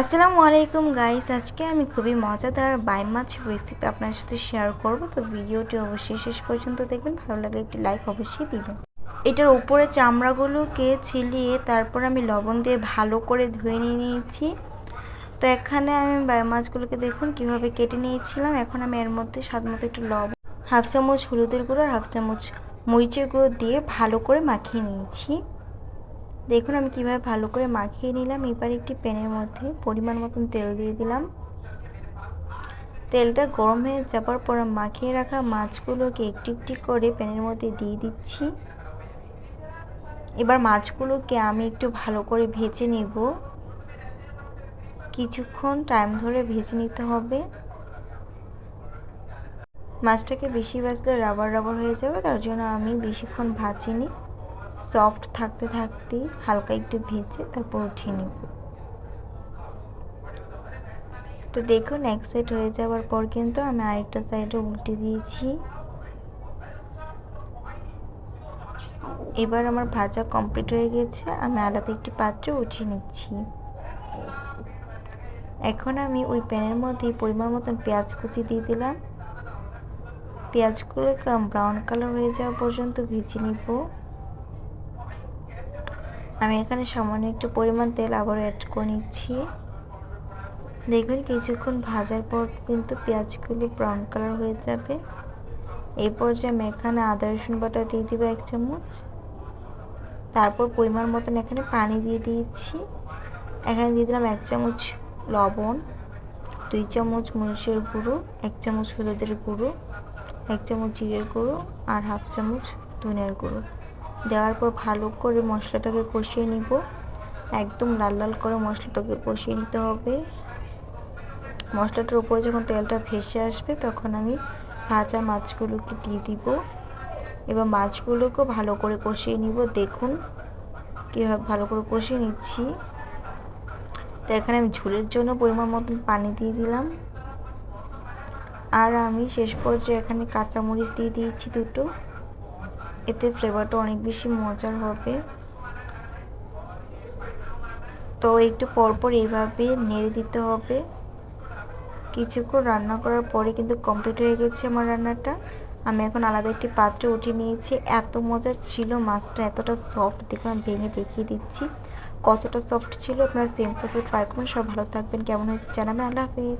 আসসালামু আলাইকুম গাইস আজকে আমি খুবই মজাদার বাই মাছ রেসিপি আপনার সাথে শেয়ার করব। তো ভিডিওটি অবশ্যই শেষ পর্যন্ত দেখবেন, ভালো লাগলে একটি লাইক অবশ্যই দিবেন। এটার উপরে চামড়াগুলোকে ছিলিয়ে তারপর আমি লবণ দিয়ে ভালো করে ধুয়ে নিয়ে নিয়েছি। তো এখানে আমি বাই মাছগুলোকে দেখুন কীভাবে কেটে নিয়েছিলাম। এখন আমি এর মধ্যে মতো একটু লবণ, হাফ চামচ হলুদের গুঁড়ো আর হাফ চামচ মরিচের গুঁড়ো দিয়ে ভালো করে মাখিয়ে নিয়েছি। দেখুন, আমি কীভাবে ভালো করে মাখিয়ে নিলাম। এবার একটি প্যানের মধ্যে পরিমাণ মতন তেল দিয়ে দিলাম। তেলটা গরম হয়ে যাবার পর মাখিয়ে রাখা মাছগুলোকে একটি একটি করে প্যানের মধ্যে দিয়ে দিচ্ছি। এবার মাছগুলোকে আমি একটু ভালো করে ভেজে নেব। কিছুক্ষণ টাইম ধরে ভেজে নিতে হবে। মাছটাকে বেশি ভাজলে রাবার রাবার হয়ে যাবে, তার জন্য আমি বেশিক্ষণ ভাজিনি। সফট থাকতে থাকতে হালকা একটু ভেজে তারপর উঠিয়ে নেব। তো দেখুন, এক সাইড হয়ে যাওয়ার পর কিন্তু আমি আরেকটা সাইডে উল্টে দিয়েছি। এবার আমার ভাজা কমপ্লিট হয়ে গেছে, আমি আলাদা একটি পাত্রে উঠিয়ে নিচ্ছি। এখন আমি ওই প্যানের মধ্যে পরিমাণ মতন পেঁয়াজ কুচি দিয়ে দিলাম। পেঁয়াজগুলো ব্রাউন কালার হয়ে যাওয়া পর্যন্ত ভেজে নিব। আমি এখানে সামান্য একটু পরিমাণ তেল আবার অ্যাড করে নিচ্ছি। দেখবেন কিছুক্ষণ ভাজার পর কিন্তু পেঁয়াজগুলি ব্রাউন কালার হয়ে যাবে। এই পর্যায়ে আমি এখানে আদা, রসুন বাটা দিয়ে দিব এক চামচ। তারপর পরিমাণ মতন এখানে পানি দিয়ে দিয়েছি। এখানে দিয়ে দিলাম এক চামচ লবণ, দুই চামচ মরিচের গুঁড়ো, এক চামচ হলুদের গুঁড়ো, এক চামচ জিরের গুঁড়ো আর হাফ চামচ ধনের গুঁড়ো। দেওয়ার পর ভালো করে মশলাটাকে কষিয়ে নিব। একদম লাল লাল করে মশলাটাকে কষিয়ে নিতে হবে। মশলাটার উপরে যখন তেলটা ভেসে আসবে, তখন আমি ভাজা মাছগুলোকে দিয়ে দিব। এবার মাছগুলোকেও ভালো করে কষিয়ে নিব। দেখুন কীভাবে ভালো করে কষিয়ে নিচ্ছি। তো এখানে আমি ঝোলের জন্য পরিমাণ মতন পানি দিয়ে দিলাম। আর আমি শেষ পর্যায়ে এখানে কাঁচামরিচ দিয়ে দিয়েছি দুটো। এতে ফ্লেভারটা অনেক বেশি মজার হবে। তো একটু পরপর এইভাবে নেড়ে দিতে হবে। কিছুক্ষণ রান্না করার পরে কিন্তু কমপ্লিট হয়ে গেছে আমার রান্নাটা। আমি এখন আলাদা একটি পাত্রে উঠিয়ে নিয়েছি। এত মজার ছিল মাছটা, এতটা সফট দেখুন, আমি ভেঙে দেখিয়ে দিচ্ছি। কতটা সফট ছিল, আপনারা সেম প্রসেস ট্রাই করুন। সব ভালো থাকবেন। কেমন হয়েছে জানাবেন। আল্লাহ হাফিজ।